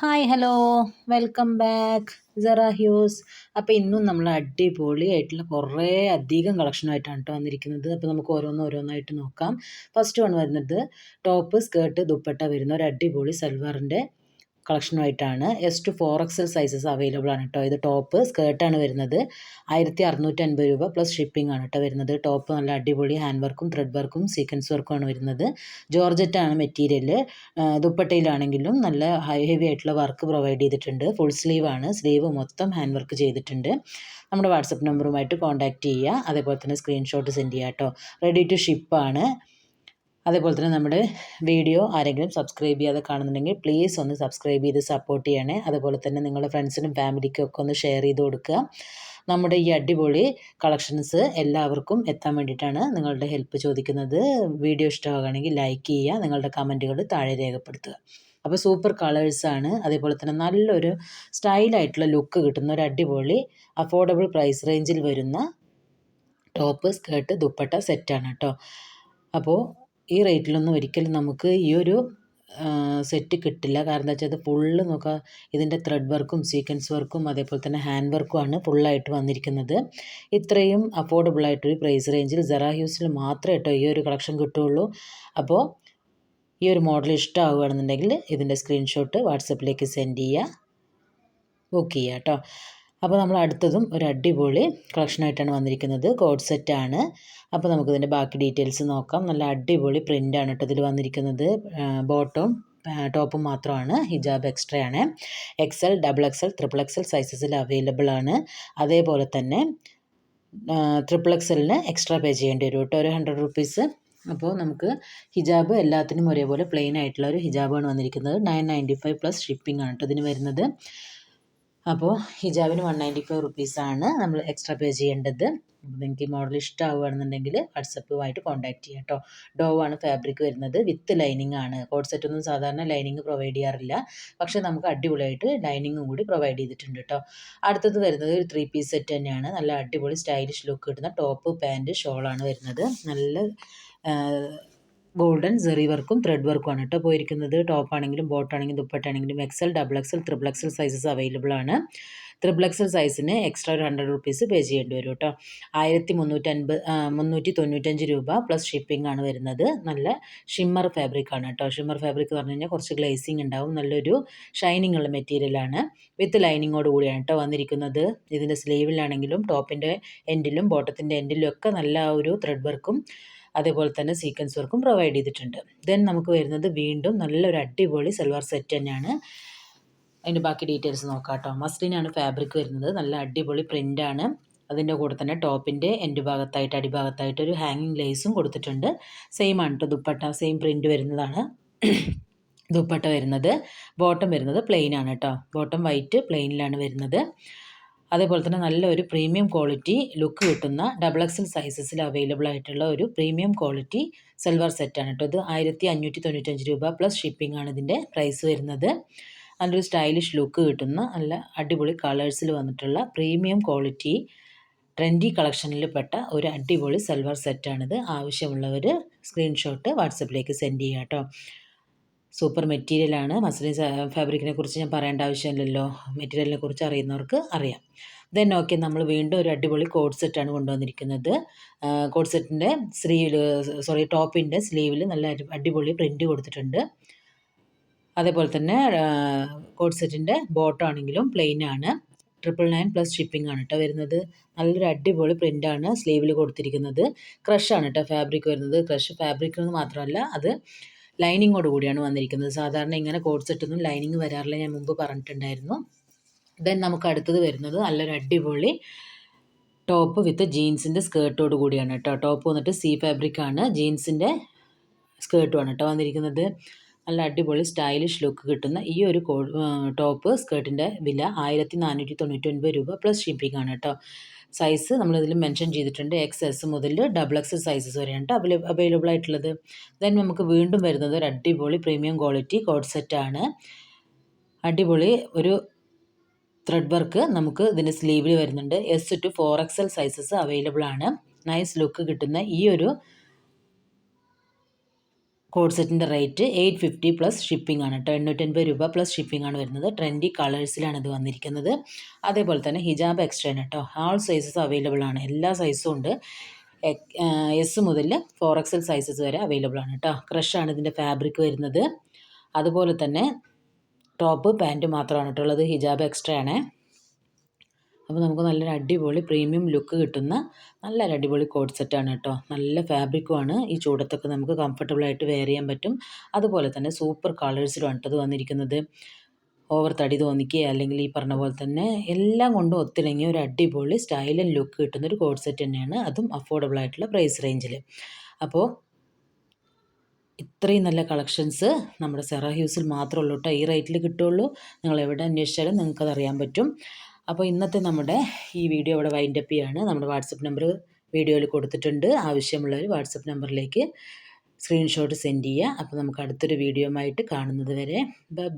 Hi hello welcome back Sera Hues അപ്പോൾ ഇന്നും നമ്മൾ അടിപൊളിയായിട്ടുള്ള കുറേ അധികം കളക്ഷനായിട്ടാണ് കേട്ടോ വന്നിരിക്കുന്നത്. അപ്പോൾ നമുക്ക് ഓരോന്ന് ഓരോന്നായിട്ട് നോക്കാം. ഫസ്റ്റ് വൺ വരുന്നത് ടോപ്പ് സ്കേർട്ട് ദുപ്പട്ട വരുന്ന ഒരു അടിപൊളി സൽവാറിന്റെ കളക്ഷനുമായിട്ടാണ് S to four XL sizes available ആണ് കേട്ടോ ഇത് ടോപ്പ് സ്കേർട്ടാണ് വരുന്നത്. ആയിരത്തി അറുന്നൂറ്റി അൻപത് രൂപ പ്ലസ് ഷിപ്പിംഗ് ആണ് കേട്ടോ വരുന്നത്. ടോപ്പ് നല്ല അടിപൊളി ഹാൻഡ് വർക്കും ത്രെഡ് വർക്കും സീക്വൻസ് വർക്കും ആണ് വരുന്നത്. ജോർജറ്റാണ് മെറ്റീരിയൽ ദുപ്പട്ടയിലാണെങ്കിലും നല്ല ഹൈ ഹെവി ആയിട്ടുള്ള വർക്ക് പ്രൊവൈഡ് ചെയ്തിട്ടുണ്ട്. ഫുൾ സ്ലീവ് ആണ്. സ്ലീവ് മൊത്തം ഹാൻഡ് വർക്ക് ചെയ്തിട്ടുണ്ട്. നമ്മുടെ വാട്സപ്പ് നമ്പറുമായിട്ട് കോൺടാക്റ്റ് ചെയ്യുക. അതേപോലെ തന്നെ സ്ക്രീൻഷോട്ട് സെൻഡ് ചെയ്യുക കേട്ടോ റെഡി ടു ഷിപ്പാണ് അതേപോലെ തന്നെ നമ്മുടെ വീഡിയോ ആരെങ്കിലും സബ്സ്ക്രൈബ് ചെയ്യാതെ കാണുന്നുണ്ടെങ്കിൽ പ്ലീസ് ഒന്ന് സബ്സ്ക്രൈബ് ചെയ്ത് സപ്പോർട്ട് ചെയ്യണേ. അതുപോലെ തന്നെ നിങ്ങളുടെ ഫ്രണ്ട്സിനും ഫാമിലിക്കും ഒക്കെ ഒന്ന് ഷെയർ ചെയ്ത് കൊടുക്കുക. നമ്മുടെ ഈ അടിപൊളി കളക്ഷൻസ് എല്ലാവർക്കും എത്താൻ വേണ്ടിയിട്ടാണ് നിങ്ങളുടെ ഹെൽപ്പ് ചോദിക്കുന്നത്. വീഡിയോ ഇഷ്ടമാകുകയാണെങ്കിൽ ലൈക്ക് ചെയ്യുക നിങ്ങളുടെ കമന്റുകൾ താഴെ രേഖപ്പെടുത്തുക. അപ്പോൾ സൂപ്പർ കളേഴ്സാണ് അതേപോലെ തന്നെ നല്ലൊരു സ്റ്റൈലായിട്ടുള്ള ലുക്ക് കിട്ടുന്ന ഒരു അടിപൊളി അഫോർഡബിൾ പ്രൈസ് റേഞ്ചിൽ വരുന്ന ടോപ്പ് സ്കേർട്ട് ദുപ്പട്ട സെറ്റാണ് കേട്ടോ. അപ്പോൾ ഈ റേറ്റിലൊന്നും ഒരിക്കലും നമുക്ക് ഈ ഒരു സെറ്റ് കിട്ടില്ല. കാരണം എന്താ വെച്ചാൽ ഇത് ഫുള്ള് നോക്കുക ഇതിന്റെ ത്രെഡ് വർക്കും സീക്വൻസ് വർക്കും അതേപോലെ തന്നെ ഹാൻഡ് വർക്കുമാണ് ഫുള്ളായിട്ട് വന്നിരിക്കുന്നത്. ഇത്രയും അഫോർഡബിൾ ആയിട്ടൊരു പ്രൈസ് റേഞ്ചിൽ സെറാ ഹ്യൂസിൽ മാത്രമേ കേട്ടോ ഈ ഒരു കളക്ഷൻ കിട്ടുകയുള്ളൂ അപ്പോൾ ഈ ഒരു മോഡൽ ഇഷ്ടമാവുകയാണെന്നുണ്ടെങ്കിൽ ഇതിന്റെ സ്ക്രീൻഷോട്ട് വാട്സപ്പിലേക്ക് സെൻഡ് ചെയ്യുക ബുക്ക് ചെയ്യുക കേട്ടോ അപ്പോൾ നമ്മൾ അടുത്തതും ഒരു അടിപൊളി കളക്ഷനായിട്ടാണ് വന്നിരിക്കുന്നത്. കോഡ് സെറ്റാണ് അപ്പോൾ നമുക്കിതിന്റെ ബാക്കി ഡീറ്റെയിൽസ് നോക്കാം. നല്ല അടിപൊളി പ്രിന്റാണ് കേട്ടോ ഇതിൽ വന്നിരിക്കുന്നത്. ബോട്ടവും ടോപ്പും മാത്രമാണ്. ഹിജാബ് എക്സ്ട്രാ ആണ്. XL double XL triple XL സൈസസിൽ available ആണ്. അതേപോലെ തന്നെ ട്രിപ്പിൾ എക്സലിന് എക്സ്ട്രാ പേ ചെയ്യേണ്ടി വരും കേട്ടോ. ഒരു ഹൺഡ്രഡ് റുപ്പീസ് അപ്പോൾ നമുക്ക് ഹിജാബ് എല്ലാത്തിനും ഒരേപോലെ പ്ലെയിൻ ആയിട്ടുള്ള ഒരു ഹിജാബാണ് വന്നിരിക്കുന്നത്. Nine ninety five plus shipping ആണ് കേട്ടോ ഇതിന് വരുന്നത്. അപ്പോൾ ഹിജാബിന് വൺ നയന്റി ഫൈവ് റുപ്പീസാണ് നമ്മൾ എക്സ്ട്രാ പേ ചെയ്യേണ്ടത്. നിങ്ങൾക്ക് ഈ മോഡൽ ഇഷ്ടമാവുകയാണെന്നുണ്ടെങ്കിൽ വാട്സപ്പുമായിട്ട് കോൺടാക്ട് ചെയ്യാം കേട്ടോ ഡോ ആണ് ഫാബ്രിക് വരുന്നത്. വിത്ത് ലൈനിങ് ആണ്. കോഡ് സെറ്റൊന്നും സാധാരണ ലൈനിങ് പ്രൊവൈഡ് ചെയ്യാറില്ല. പക്ഷേ നമുക്ക് അടിപൊളിയായിട്ട് ലൈനിങ്ങും കൂടി പ്രൊവൈഡ് ചെയ്തിട്ടുണ്ട് കേട്ടോ അടുത്തത് വരുന്നത് ഒരു ത്രീ പീസ് സെറ്റ് തന്നെയാണ്. നല്ല അടിപൊളി സ്റ്റൈലിഷ് ലുക്ക് കിട്ടുന്ന ടോപ്പ് പാന്റ് ഷോളാണ് വരുന്നത്. നല്ല ഗോൾഡൻ സെറി വർക്കും ത്രെഡ് വർക്കും ആണ് കേട്ടോ പോയിരിക്കുന്നത്. ടോപ്പ് ആണെങ്കിലും ബോട്ട് ആണെങ്കിലും ദുപ്പട്ടാണെങ്കിലും XL double XL triple XL sizes available ആണ്. ത്രിബിൾ എക്സൽ സൈസിന് എക്സ്ട്രാ ഒരു ഹൺഡ്രഡ് റുപ്പീസ് പേ ചെയ്യേണ്ടി വരും കേട്ടോ ആയിരത്തി മുന്നൂറ്റൻപത് മുന്നൂറ്റി തൊണ്ണൂറ്റഞ്ച് രൂപ പ്ലസ് ഷിപ്പിംഗ് ആണ് വരുന്നത്. നല്ല ഷിമ്മർ ഫാബ്രിക് ആണ് കേട്ടോ ഷിമ്മർ ഫാബ്രിക് എന്ന് പറഞ്ഞു കഴിഞ്ഞാൽ കുറച്ച് ഗ്ലേസിങ് ഉണ്ടാവും. നല്ലൊരു ഷൈനിങ് ഉള്ള മെറ്റീരിയലാണ് വിത്ത് ലൈനിങ്ങോട് കൂടിയാണ് കേട്ടോ വന്നിരിക്കുന്നത്. ഇതിന്റെ സ്ലീവിലാണെങ്കിലും ടോപ്പിന്റെ എൻഡിലും ബോട്ടത്തിന്റെ എൻഡിലും ഒക്കെ നല്ല ഒരു ത്രെഡ് വർക്കും അതേപോലെ തന്നെ സീക്വൻസ് വർക്കും പ്രൊവൈഡ് ചെയ്തിട്ടുണ്ട്. ദെൻ നമുക്ക് വരുന്നത് വീണ്ടും നല്ലൊരു അടിപൊളി സൽവാർ സെറ്റ് തന്നെയാണ്. അതിന്റെ ബാക്കി ഡീറ്റെയിൽസ് നോക്കാം കേട്ടോ മസ്ലിനാണ് ഫാബ്രിക് വരുന്നത്. നല്ല അടിപൊളി പ്രിന്റാണ് അതിന്റെ കൂടെ തന്നെ ടോപ്പിന്റെ എന്റെ ഭാഗത്തായിട്ട് അടിഭാഗത്തായിട്ട് ഒരു ഹാങ്ങിങ് ലേസും കൊടുത്തിട്ടുണ്ട്. സെയിം ആണ് കേട്ടോ ദുപ്പട്ട. സെയിം പ്രിന്റ് വരുന്നതാണ്. ദുപ്പട്ട വരുന്നത്. ബോട്ടം വരുന്നത് പ്ലെയിൻ ആണ് കേട്ടോ ബോട്ടം വൈറ്റ് പ്ലെയിനിലാണ് വരുന്നത്. അതേപോലെ തന്നെ നല്ലൊരു പ്രീമിയം ക്വാളിറ്റി ലുക്ക് കിട്ടുന്ന ഡബിൾ എക്സൽ സൈസസിൽ അവൈലബിൾ ആയിട്ടുള്ള ഒരു പ്രീമിയം ക്വാളിറ്റി സിൽവർ സെറ്റാണ് കേട്ടോ. ഇത് ആയിരത്തി അഞ്ഞൂറ്റി തൊണ്ണൂറ്റഞ്ച് രൂപ പ്ലസ് ഷിപ്പിംഗ് ആണ് ഇതിന്റെ പ്രൈസ് വരുന്നത്. നല്ലൊരു സ്റ്റൈലിഷ് ലുക്ക് കിട്ടുന്ന നല്ല അടിപൊളി കളേഴ്സിൽ വന്നിട്ടുള്ള പ്രീമിയം ക്വാളിറ്റി ട്രെൻഡി കളക്ഷനിൽ പെട്ട ഒരു അടിപൊളി സെൽവാർ സെറ്റാണിത് ആവശ്യമുള്ളവർ സ്ക്രീൻഷോട്ട് വാട്സപ്പിലേക്ക് സെൻഡ് ചെയ്യാം കേട്ടോ. സൂപ്പർ മെറ്റീരിയലാണ് മസ്ലിൻ ഫാബ്രിക്കിനെ കുറിച്ച് ഞാൻ പറയേണ്ട ആവശ്യമില്ലല്ലോ. മെറ്റീരിയലിനെ കുറിച്ച് അറിയുന്നവർക്ക് അറിയാം. ദെൻ ഓക്കെ നമ്മൾ വീണ്ടും ഒരു അടിപൊളി കോഡ് സെറ്റാണ് കൊണ്ടുവന്നിരിക്കുന്നത്. കോഡ് സെറ്റിന്റെ സ്ലീവിൽ സോറി ടോപ്പിന്റെ സ്ലീവിൽ നല്ല അടിപൊളി പ്രിന്റ് കൊടുത്തിട്ടുണ്ട്. അതേപോലെ തന്നെ കോഡ് സെറ്റിന്റെ ബോട്ടം ആണെങ്കിലും പ്ലെയിൻ ആണ്. ട്രിപ്പിൾ നയൻ പ്ലസ് ഷിപ്പിംഗ് ആണ് കേട്ടോ വരുന്നത്. നല്ലൊരു അടിപൊളി പ്രിന്റാണ് സ്ലീവിൽ കൊടുത്തിരിക്കുന്നത്. ക്രഷാണ് കേട്ടോ ഫാബ്രിക് വരുന്നത്. ക്രഷ് ഫാബ്രിക് എന്ന് മാത്രമല്ല അത് ലൈനിങ്ങോട് കൂടിയാണ് വന്നിരിക്കുന്നത്. സാധാരണ ഇങ്ങനെ കോഡ് സെറ്റൊന്നും ലൈനിങ് വരാറില്ല ഞാൻ മുമ്പ് പറഞ്ഞിട്ടുണ്ടായിരുന്നു. ദെൻ നമുക്ക് അടുത്തത് വരുന്നത് നല്ലൊരു അടിപൊളി ടോപ്പ് വിത്ത് ജീൻസിന്റെ സ്കേർട്ടോട് കൂടിയാണ് കേട്ടോ. ടോപ്പ് വന്നിട്ട് സീ ഫാബ്രിക് ആണ്. ജീൻസിന്റെ സ്കേർട്ടുമാണ് കേട്ടോ വന്നിരിക്കുന്നത്. നല്ല അടിപൊളി സ്റ്റൈലിഷ് ലുക്ക് കിട്ടുന്ന ഈ ഒരു ടോപ്പ് സ്കേർട്ടിന്റെ വില ആയിരത്തി നാനൂറ്റി തൊണ്ണൂറ്റി ഒൻപത് രൂപ പ്ലസ് ഷിപ്പിംഗ് ആണ് കേട്ടോ. സൈസ് നമ്മൾ നമ്മളിതിൽ മെൻഷൻ ചെയ്തിട്ടുണ്ട്. എക്സ് എസ് മുതൽ ഡബിൾ എക്സ് സൈസസ് വരെയാണ് അവൈലബിൾ ആയിട്ടുള്ളത്. ദെൻ നമുക്ക് വീണ്ടും വരുന്നത് ഒരു അടിപൊളി പ്രീമിയം ക്വാളിറ്റി കോഡ് സെറ്റാണ് അടിപൊളി ഒരു ത്രെഡ് വർക്ക് നമുക്ക് ഇതിന്റെ സ്ലീവിൽ വരുന്നുണ്ട്. S to four X L sizes available ആണ്. നൈസ് ലുക്ക് കിട്ടുന്ന ഈ ഒരു കോഡ് സെറ്റിന്റെ rate eight fifty plus shipping ആണ് കേട്ടോ എണ്ണൂറ്റൻപത് രൂപ പ്ലസ് ഷിപ്പിംഗ് ആണ് വരുന്നത്. ട്രെൻഡി കളേഴ്സിലാണ് ഇത് വന്നിരിക്കുന്നത്. അതേപോലെ തന്നെ ഹിജാബ് എക്സ്ട്രാ കേട്ടോ ആൾ സൈസസ് അവൈലബിൾ ആണ്. എല്ലാ സൈസും ഉണ്ട്. എസ് മുതൽ ഫോർ എക്സൽ സൈസസ് വരെ അവൈലബിൾ ആണ് കേട്ടോ ക്രഷാണ് ഇതിന്റെ ഫാബ്രിക് വരുന്നത്. അതുപോലെ തന്നെ ടോപ്പ് പാന്റ് മാത്രമാണ് കേട്ടോ ഉള്ളത്. ഹിജാബ് എക്സ്ട്രാ ആണ്. അപ്പോൾ നമുക്ക് നല്ലൊരു അടിപൊളി പ്രീമിയം ലുക്ക് കിട്ടുന്ന നല്ലൊരു അടിപൊളി കോഡ് സെറ്റാണ് കേട്ടോ. നല്ല ഫാബ്രിക്കുമാണ് ഈ ചൂടത്തൊക്കെ നമുക്ക് കംഫർട്ടബിളായിട്ട് വെയർ ചെയ്യാൻ പറ്റും. അതുപോലെ തന്നെ സൂപ്പർ കളേഴ്സിലാണ് കേട്ടോ വന്നിരിക്കുന്നത്. ഓവർ തടി തോന്നിക്കുക അല്ലെങ്കിൽ ഈ പറഞ്ഞ പോലെ തന്നെ എല്ലാം കൊണ്ടും ഒത്തിണങ്ങിയ ഒരു അടിപൊളി സ്റ്റൈൽ ആൻഡ് ലുക്ക് കിട്ടുന്ന ഒരു കോഡ് സെറ്റ് തന്നെയാണ്. അതും അഫോർഡബിൾ ആയിട്ടുള്ള പ്രൈസ് റേഞ്ചിൽ അപ്പോൾ ഇത്രയും നല്ല കളക്ഷൻസ് നമ്മുടെ സെറ ഹ്യൂസിൽ മാത്രമേ ഉള്ളൂ കേട്ടോ. ഈ റേറ്റിൽ കിട്ടുള്ളൂ നിങ്ങൾ എവിടെ അന്വേഷിച്ചാലും നിങ്ങൾക്കത് അറിയാൻ പറ്റും. അപ്പോൾ ഇന്നത്തെ നമ്മുടെ ഈ വീഡിയോ ഇവിടെ വൈൻഡപ്പ് ചെയ്യാണ്. നമ്മുടെ വാട്സപ്പ് നമ്പർ വീഡിയോയിൽ കൊടുത്തിട്ടുണ്ട്. ആവശ്യമുള്ളവർ വാട്സപ്പ് നമ്പറിലേക്ക് സ്ക്രീൻഷോട്ട് സെൻഡ് ചെയ്യുക. അപ്പോൾ നമുക്ക് അടുത്തൊരു വീഡിയോ ആയിട്ട് കാണുന്നത് വരെ. ബൈ